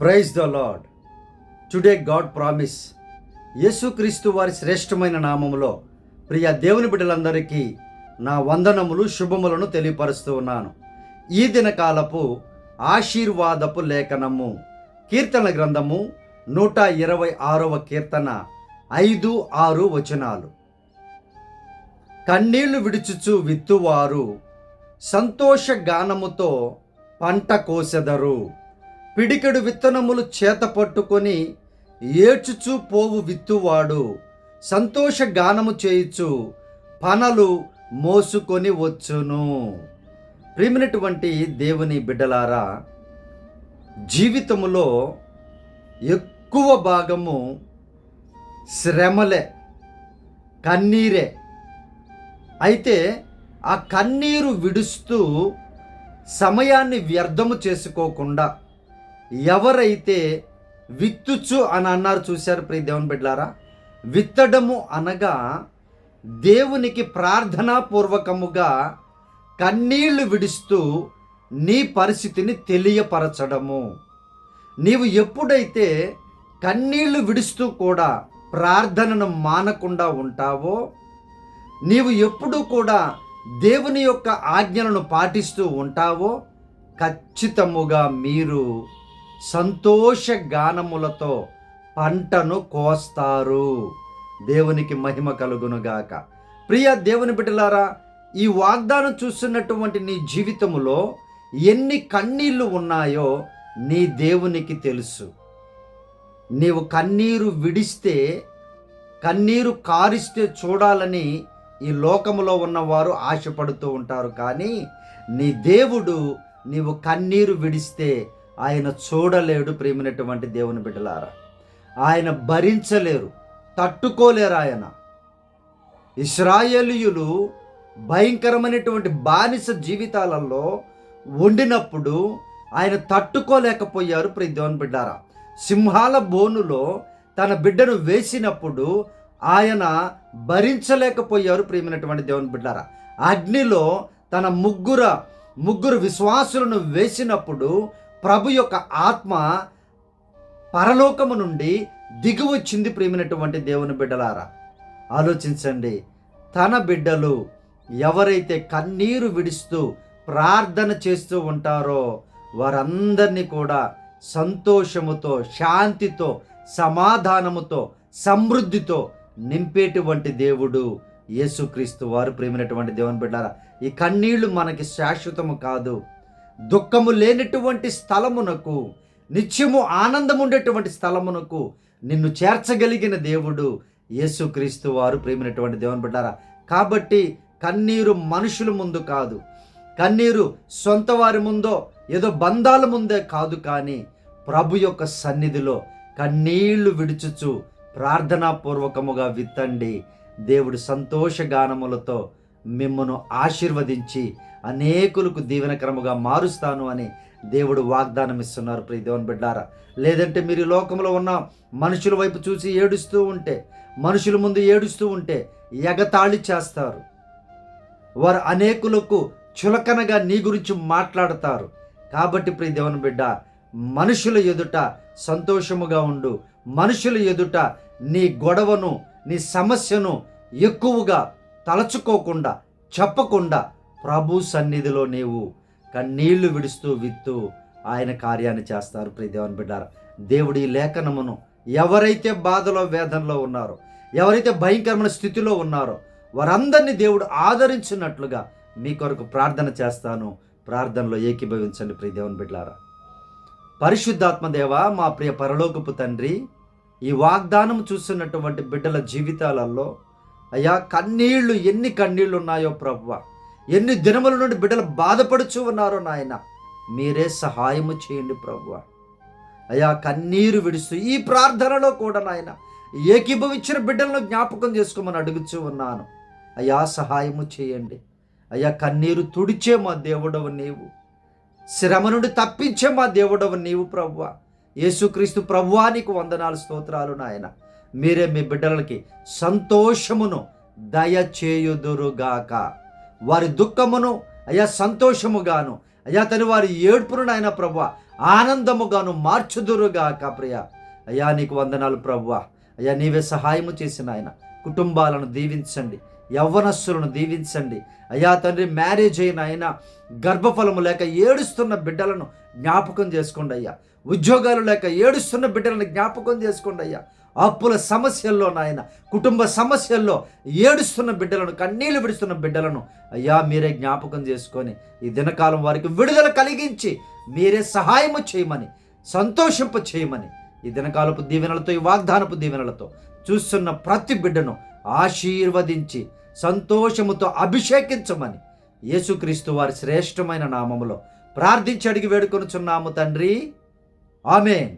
Praise the Lord today God promise. యేసుక్రీస్తు వారి శ్రేష్టమైన నామములో ప్రియ దేవుని బిడ్డలందరికీ నా వందనములు శుభములను తెలియపరుస్తూ ఉన్నాను. ఈ దినకాలపు ఆశీర్వాదపు లేఖనము కీర్తన గ్రంథము నూట ఇరవై ఆరవ కీర్తన ఐదు ఆరు వచనాలు. కన్నీళ్ళు విడుచుచు విత్తువారు సంతోష గానముతో పంట కోసెదరు. పిడికెడు విత్తనములు చేత పట్టుకొని ఏడ్చుచు పోవు విత్తువాడు. సంతోష గానము చేయుచు పనలు మోసుకొని వచ్చును. ప్రేమినటువంటి దేవుని బిడ్డలారా జీవితములో ఎక్కువ భాగము శ్రమలే కన్నీరే. అయితే ఆ కన్నీరు విడుస్తూ సమయాన్ని వ్యర్థము చేసుకోకుండా ఎవరైతే విత్తుచు అని అన్నారు చూశారు ప్రియ దేవుని బిడ్డారా విత్తడము అనగా దేవునికి ప్రార్థనాపూర్వకముగా కన్నీళ్ళు విడుస్తూ నీ పరిస్థితిని తెలియపరచడము. నీవు ఎప్పుడైతే కన్నీళ్ళు విడుస్తూ కూడా ప్రార్థనను మానకుండా ఉంటావో నీవు ఎప్పుడూ కూడా దేవుని యొక్క ఆజ్ఞలను పాటిస్తూ ఉంటావో ఖచ్చితముగా మీరు సంతోష గానములతో పంటను కోస్తారు. దేవునికి మహిమ కలుగునుగాక. ప్రియ దేవుని బిడ్డలారా ఈ వాగ్దానం చూస్తున్నటువంటి నీ జీవితములో ఎన్ని కన్నీళ్ళు ఉన్నాయో నీ దేవునికి తెలుసు. నీవు కన్నీరు విడిస్తే కన్నీరు కారిస్తే చూడాలని ఈ లోకములో ఉన్నవారు ఆశపడుతూ ఉంటారు. కానీ నీ దేవుడు నీవు కన్నీరు విడిస్తే ఆయన చూడలేడు ప్రేమినటువంటి దేవుని బిడ్డలారా. ఆయన భరించలేరు తట్టుకోలేరు ఆయన. ఇస్రాయేలీయులు భయంకరమైనటువంటి బానిస జీవితాలలో వండినప్పుడు ఆయన తట్టుకోలేకపోయారు ప్రియ దేవుని బిడ్డారా సింహాల బోనులో తన బిడ్డను వేసినప్పుడు ఆయన భరించలేకపోయారు ప్రియమైనటువంటి దేవుని బిడ్డారా అగ్నిలో తన ముగ్గుర ముగ్గురు విశ్వాసులను వేసినప్పుడు ప్రభు యొక్క ఆత్మ పరలోకము నుండి దిగువచ్చింది ప్రేమినటువంటి దేవుని బిడ్డలారా ఆలోచించండి. తన బిడ్డలు ఎవరైతే కన్నీరు విడుస్తూ ప్రార్థన చేస్తూ ఉంటారో వారందరినీ కూడా సంతోషముతో శాంతితో సమాధానముతో సమృద్ధితో నింపేటువంటి దేవుడు యేసుక్రీస్తు వారు ప్రేమినటువంటి దేవుని బిడ్డారా ఈ కన్నీళ్ళు మనకి శాశ్వతము కాదు. దుఃఖము లేనటువంటి స్థలమునకు నిత్యము ఆనందం ఉండేటువంటి స్థలమునకు నిన్ను చేర్చగలిగిన దేవుడు యేసుక్రీస్తు వారు. ప్రేమినటువంటి దేవుని బిడ్డారా కాబట్టి కన్నీరు మనుషుల ముందు కాదు. కన్నీరు సొంత వారి ముందో ఏదో బంధాల ముందే కాదు కానీ ప్రభు యొక్క సన్నిధిలో కన్నీళ్ళు విడుచుచు ప్రార్థనాపూర్వకముగా విత్తండి. దేవుడు సంతోషగానములతో మిమ్మను ఆశీర్వదించి అనేకులకు దీవెనకరముగా మారుస్తాను అని దేవుడు వాగ్దానం ఇస్తున్నారు ప్రియ దేవుని బిడ్డారా. లేదంటే మీరు లోకంలో ఉన్న మనుషుల వైపు చూసి ఏడుస్తూ ఉంటే మనుషుల ముందు ఏడుస్తూ ఉంటే ఎగతాళి చేస్తారు. వారు అనేకులకు చులకనగా నీ గురించి మాట్లాడతారు. కాబట్టి ప్రియ దేవుని బిడ్డ మనుషుల ఎదుట సంతోషముగా ఉండు. మనుషుల ఎదుట నీ గొడవను నీ సమస్యను ఎక్కువగా తలచుకోకుండా చెప్పకుండా ప్రభు సన్నిధిలో నీవు కన్నీళ్ళు విడుస్తూ విత్తు ఆయన కార్యాన్ని చేస్తారు. ప్రీదేవన్ బిడ్డారు దేవుడి లేఖనమును ఎవరైతే బాధలో వేదనలో ఉన్నారో ఎవరైతే భయంకరమైన స్థితిలో ఉన్నారో వారందరినీ దేవుడు ఆదరించినట్లుగా మీ కొరకు ప్రార్థన చేస్తాను. ప్రార్థనలో ఏకీభవించండి ప్రియదేవన్ బిడ్డారా. పరిశుద్ధాత్మదేవ మా ప్రియ పరలోకపు తండ్రి ఈ వాగ్దానం చూస్తున్నటువంటి బిడ్డల జీవితాలలో అయ్యా కన్నీళ్ళు ఎన్ని కన్నీళ్ళు ఉన్నాయో ప్రభువ. ఎన్ని దినముల నుండి బిడ్డలు బాధపడుచు ఉన్నారో నాయన. మీరే సహాయము చేయండి ప్రభువ. అయ్యా కన్నీరు విడుస్తూ ఈ ప్రార్థనలో కూడా నాయన ఏకీభవించిన బిడ్డలను జ్ఞాపకం చేసుకోమని అడుగుచూ ఉన్నాను. అయ్యా సహాయము చేయండి. అయ్యా కన్నీరు తుడిచే మా దేవుడవు నీవు. శ్రమ నుండి తప్పించే మా దేవుడవు నీవు ప్రభువ. యేసుక్రీస్తు ప్రభువా నీకు వందనాలు స్తోత్రాలు నాయన. మీరే మీ బిడ్డలకి సంతోషమును దయచేయుదురుగాక. వారి దుఃఖమును అయ్యా సంతోషముగాను అయ్యా తను వారి ఏడ్పును నాయన ప్రభు ఆనందముగాను మార్చుదురుగాక ప్రియ. అయ్యా నీకు వందనాలు ప్రభు అయ్యా నీవే సహాయము చేసిన ఆయన కుటుంబాలను దీవించండి యవ్వనస్సులను దీవించండి. అయ్యా తండ్రి మ్యారేజ్ అయిన ఆయన గర్భఫలము లేక ఏడుస్తున్న బిడ్డలను జ్ఞాపకం చేసుకోండి అయ్యా. ఉద్యోగాలు లేక ఏడుస్తున్న బిడ్డలను జ్ఞాపకం చేసుకోండి అయ్యా. అప్పుల సమస్యల్లో నాయన కుటుంబ సమస్యల్లో ఏడుస్తున్న బిడ్డలను కన్నీళ్ళు విడుస్తున్న బిడ్డలను అయ్యా మీరే జ్ఞాపకం చేసుకొని ఈ దినకాలం వారికి విడుదల కలిగించి మీరే సహాయము చేయమని సంతోషింప చేయమని ఈ దినకాలపు దీవెనలతో ఈ వాగ్దానపు దీవెనలతో చూస్తున్న ప్రతి బిడ్డను ఆశీర్వదించి సంతోషముతో అభిషేకించమని యేసుక్రీస్తు వారి శ్రేష్టమైన నామములో ప్రార్థించి అడిగి వేడుకొనుచున్నాము తండ్రి. ఆమెన్.